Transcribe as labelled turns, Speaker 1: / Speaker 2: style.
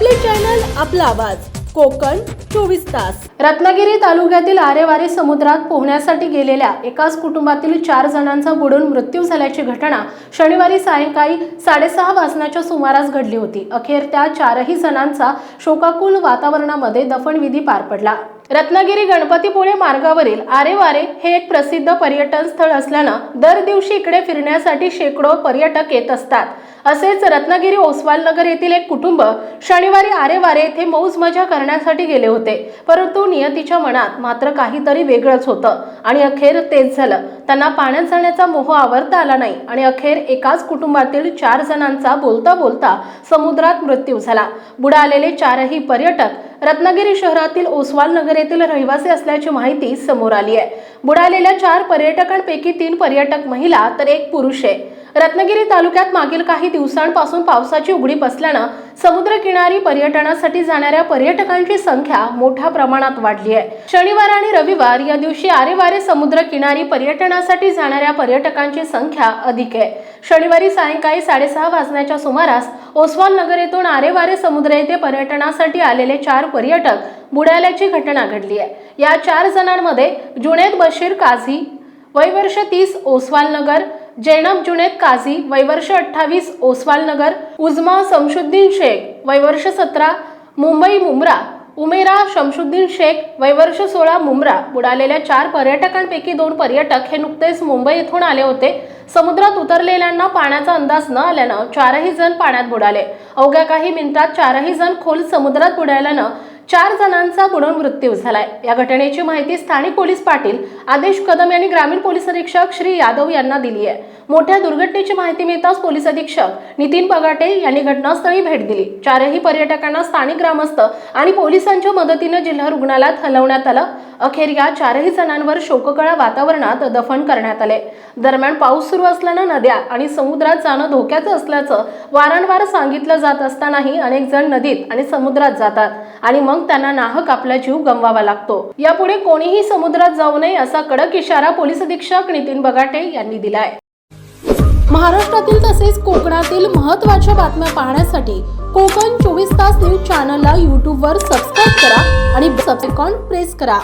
Speaker 1: आपला आवाज. कोकण चोवीस तास.
Speaker 2: रत्नागिरी तालुक्यातील आरेवारे समुद्रात पोहण्यासाठी गेलेल्या एकाच कुटुंबातील चार जणांचा बुडून मृत्यू झाल्याची घटना शनिवारी सायंकाळी साडेसहा वाजण्याच्या सुमारास घडली होती. अखेर त्या चारही जणांचा शोकाकुल वातावरणामध्ये दफनविधी पार पडला. रत्नागिरी गणपतीपुळे मार्गावरील आरेवारे हे एक प्रसिद्ध पर्यटन स्थळ असल्यानं दर दिवशी इकडे फिरण्यासाठी शेकडो पर्यटक येत असतात. असेच रत्नागिरी ओसवाल नगर येथील एक कुटुंब शनिवारी आरेवारे येथे मौज मजा करण्यासाठी गेले होते. परंतु नियतीच्या मनात मात्र काहीतरी वेगळंच होतं आणि अखेर तेच झालं. त्यांना पाण्यात जाण्याचा मोह आवरता आला नाही आणि अखेर एकाच कुटुंबातील चार जणांचा बोलता बोलता समुद्रात मृत्यू झाला. बुडालेले चारही पर्यटक रत्नागिरी शहरातील ओसवाल नगर येथील रहिवासी असल्याची माहिती समोर आली आहे. बुडालेल्या चार पर्यटकांपैकी तीन पर्यटक महिला तर एक पुरुष आहे. रत्नागिरी तालुक्यात मागील काही दिवसांपासून पावसाची उघडीप असल्यानं समुद्रकिनारी पर्यटनासाठी जाणाऱ्या पर्यटकांची संख्या मोठ्या प्रमाणात वाढली आहे. शनिवार आणि रविवार या दिवशी आरेवारे समुद्र किनारी पर्यटनासाठी जाणाऱ्या पर्यटकांची संख्या अधिक आहे. शनिवारी सायंकाळी साडेसहा वाजण्याच्या सुमारास ओसवाल नगर येथून आरेवारे समुद्र येथे पर्यटनासाठी आलेले चार पर्यटक बुडाल्याची घटना घडली आहे. या चार जणांमध्ये जुनेद बशीर काझी वयवर्ष तीस ओसवाल नगर जैनब जुनेद काझी वैवर्ष अठ्ठावीस ओसवाल नगर उजमा शमशुद्दीन शेख वैवर्ष सतरा मुंबई मुंब्रा उमेरा शमशुद्दीन शेख वैवर्ष सोळा मुंब्रा बुडालेल्या चार पर्यटकांपैकी दोन पर्यटक हे नुकतेच मुंबई येथून आले होते. समुद्रात उतरलेल्यांना पाण्याचा अंदाज न आल्यानं चारही जण पाण्यात बुडाले. अवघ्या काही मिनिटात चारही जण खोल समुद्रात बुडाल्यानं चार जणांचा बुडून मृत्यू झालाय. या घटनेची माहिती स्थानिक पोलीस पाटील आदेश कदम यांनी ग्रामीण पोलीस अधीक्षक श्री यादव यांना दिली आहे. मोठ्या दुर्घटनेची माहिती मिळताच पोलीस अधीक्षक नितीन बगाटे यांनी घटनास्थळी भेट दिली. चारही पर्यटकांना स्थानिक ग्रामस्थ आणि पोलिसांच्या मदतीनं जिल्हा रुग्णालयात हलवण्यात आलं. अखेर या चारही जणांवर शोककळा वातावरणात दफन करण्यात आले. दरम्यान पाऊस सुरू असल्यानं नद्या आणि समुद्रात जाणं धोक्याचं असल्याचं वारंवार सांगितलं जात असतानाही अनेक जण नदीत आणि समुद्रात जातात आणि मग त्यांना नाहक आपला जीव गमवावा लागतो. यापुढे कोणीही समुद्रात जाऊ नये असा कडक इशारा पोलीस अधीक्षक नितीन बगाटे यांनी दिलाय. महाराष्ट्रातील तसेच कोकणातील महत्त्वाच्या बातम्या पाहण्यासाठी कोकण चोवीस तास न्यूज चॅनलला यूट्यूबवर सबस्क्राईब करा आणि सबसेकॉन प्रेस करा.